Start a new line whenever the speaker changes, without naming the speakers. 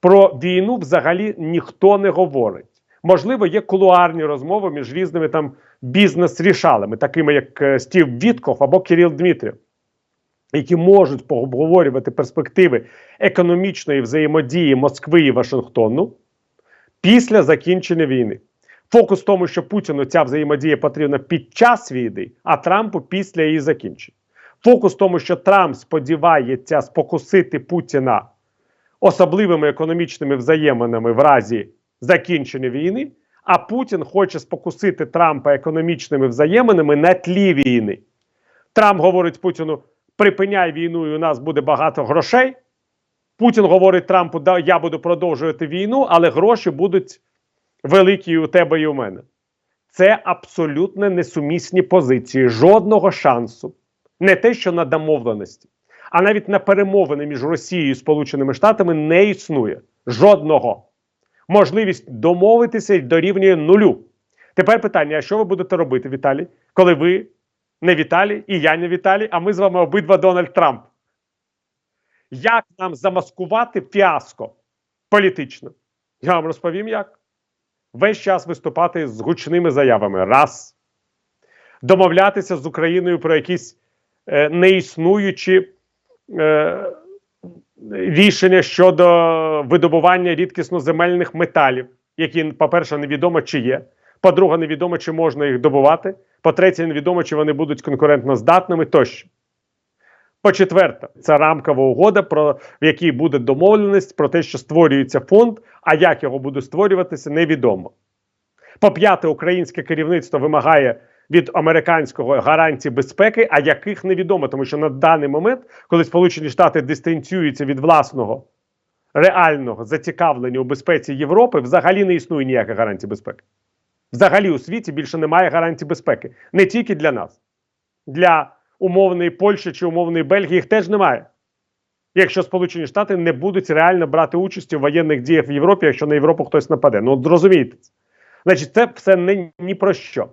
Про війну взагалі ніхто не говорить. Можливо, є кулуарні розмови між різними там бізнес-рішалами, такими як е, Стів Вітков або Кирил Дмитрів, які можуть поговорювати перспективи економічної взаємодії Москви і Вашингтону після закінчення війни. Фокус в тому, що Путіну ця взаємодія потрібна під час війни, а Трампу після її закінчення. Фокус в тому, що Трамп сподівається спокусити Путіна особливими економічними взаєминами в разі закінчення війни, а Путін хоче спокусити Трампа економічними взаєминами на тлі війни. Трамп говорить Путіну: припиняй війну, і у нас буде багато грошей. Путін говорить Трампу, да, я буду продовжувати війну, але гроші будуть великі і у тебе і у мене. Це абсолютно несумісні позиції. Жодного шансу. Не те, що на домовленості, а навіть на перемовини між Росією і Сполученими Штатами не існує. Жодного. Можливість домовитися дорівнює нулю. Тепер питання: а що ви будете робити, Віталій, коли ви не Віталій і я не Віталій, а ми з вами обидва Дональд Трамп? Як нам замаскувати фіаско політично? Я вам розповім як. Весь час виступати з гучними заявами. Раз. Домовлятися з Україною про якісь е, неіснуючі рішення щодо видобування рідкісноземельних металів, які, по-перше, невідомо чи є. По-друге, невідомо, чи можна їх добувати. По-третє, невідомо, чи вони будуть конкурентно здатними тощо. По-четверте, це рамкова угода, про, в якій буде домовленість про те, що створюється фонд, а як його буде створюватися, невідомо. По-п'яте, українське керівництво вимагає від американського гарантій безпеки, а яких невідомо, тому що на даний момент, коли Сполучені Штати дистанціюються від власного реального зацікавлення у безпеці Європи, взагалі не існує ніяких гарантій безпеки. Взагалі у світі більше немає гарантій безпеки. Не тільки для нас, для умовної Польщі чи умовної Бельгії їх теж немає. Якщо Сполучені Штати не будуть реально брати участь у воєнних діях в Європі, якщо на Європу хтось нападе. Ну, зрозумієте. Значить, це все не, ні про що.